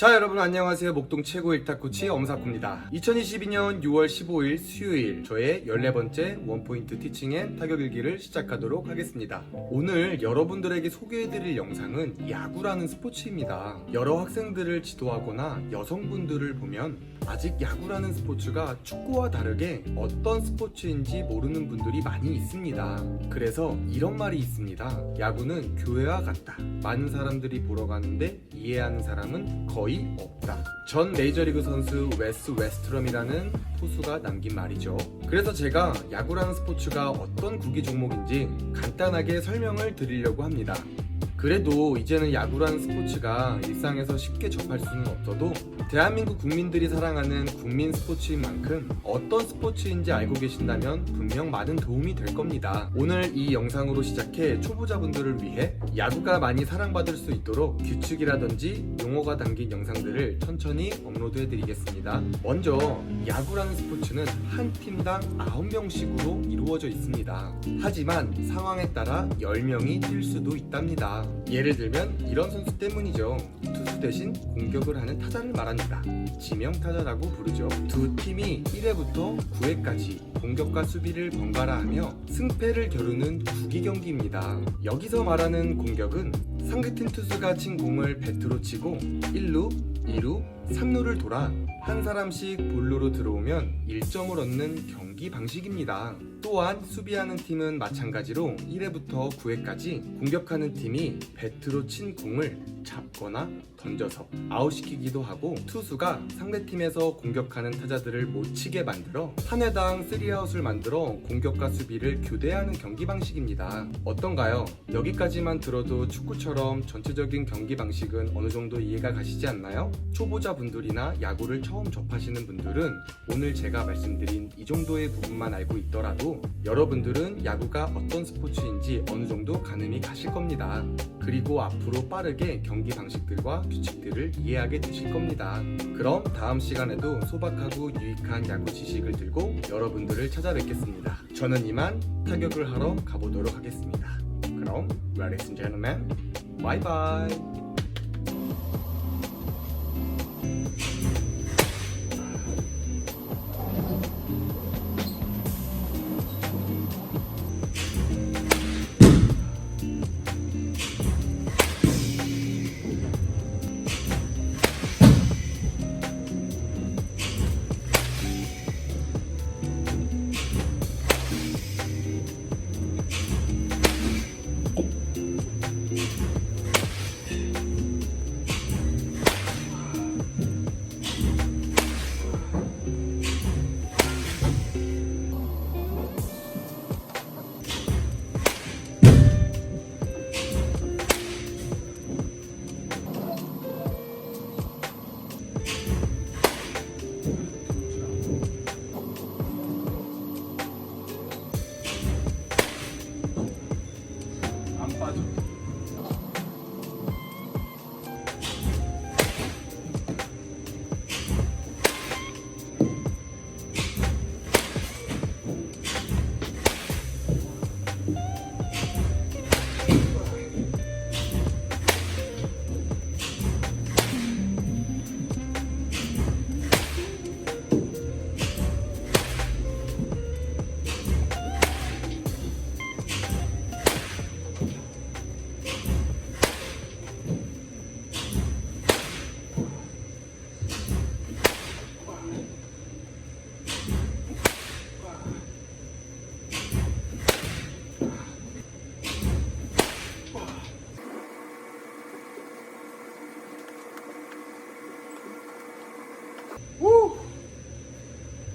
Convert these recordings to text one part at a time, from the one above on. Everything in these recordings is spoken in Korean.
자 여러분 안녕하세요. 목동 최고 일타코치 엄사코입니다. 2022년 6월 15일 수요일 저의 14번째 원포인트 티칭 앤 타격 일기를 시작하도록 하겠습니다. 오늘 여러분들에게 소개해드릴 영상은 야구라는 스포츠입니다. 여러 학생들을 지도하거나 여성분들을 보면 아직 야구라는 스포츠가 축구와 다르게 어떤 스포츠인지 모르는 분들이 많이 있습니다. 그래서 이런 말이 있습니다. 야구는 교회와 같다. 많은 사람들이 보러 가는데 이해하는 사람은 거의 없다. 전 메이저리그 선수 웨스 웨스트럼이라는 포수가 남긴 말이죠. 그래서 제가 야구라는 스포츠가 어떤 구기 종목인지 간단하게 설명을 드리려고 합니다. 그래도 이제는 야구라는 스포츠가 일상에서 쉽게 접할 수는 없어도 대한민국 국민들이 사랑하는 국민 스포츠인 만큼 어떤 스포츠인지 알고 계신다면 분명 많은 도움이 될 겁니다. 오늘 이 영상으로 시작해 초보자분들을 위해 야구가 많이 사랑받을 수 있도록 규칙이라든지 용어가 담긴 영상들을 천천히 업로드해 드리겠습니다. 먼저 야구라는 스포츠는 한 팀당 9명씩으로 이루어져 있습니다. 하지만 상황에 따라 10명이 뛸 수도 있답니다. 예를 들면 이런 선수 때문이죠. 투수 대신 공격을 하는 타자를 말합니다. 지명 타자라고 부르죠. 두 팀이 1회부터 9회까지 공격과 수비를 번갈아 하며 승패를 겨루는 구기 경기입니다. 여기서 말하는 공격은 상대팀 투수가 친 공을 배트로 치고 1루, 2루, 3루를 돌아 한 사람씩 볼루로 들어오면 1점을 얻는 경기 방식입니다. 또한 수비하는 팀은 마찬가지로 1회부터 9회까지 공격하는 팀이 배트로 친 공을 잡거나 던져서 아웃시키기도 하고 투수가 상대팀에서 공격하는 타자들을 못 치게 만들어 한 회당 3아웃을 만들어 공격과 수비를 교대하는 경기 방식입니다. 어떤가요? 여기까지만 들어도 축구처럼 전체적인 경기 방식은 어느 정도 이해가 가시지 않나요? 초보자분들이나 야구를 처음 접하시는 분들은 오늘 제가 말씀드린 이 정도의 부분만 알고 있더라도 여러분들은 야구가 어떤 스포츠인지 어느 정도 가늠이 가실 겁니다. 그리고 앞으로 빠르게 경기 방식들과 규칙들을 이해하게 되실 겁니다. 그럼 다음 시간에도 소박하고 유익한 야구 지식을 들고 여러분들을 찾아뵙겠습니다. 저는 이만 타격을 하러 가보도록 하겠습니다. 그럼 ladies and gentlemen, bye bye.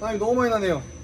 땀이 너무 많이 나네요.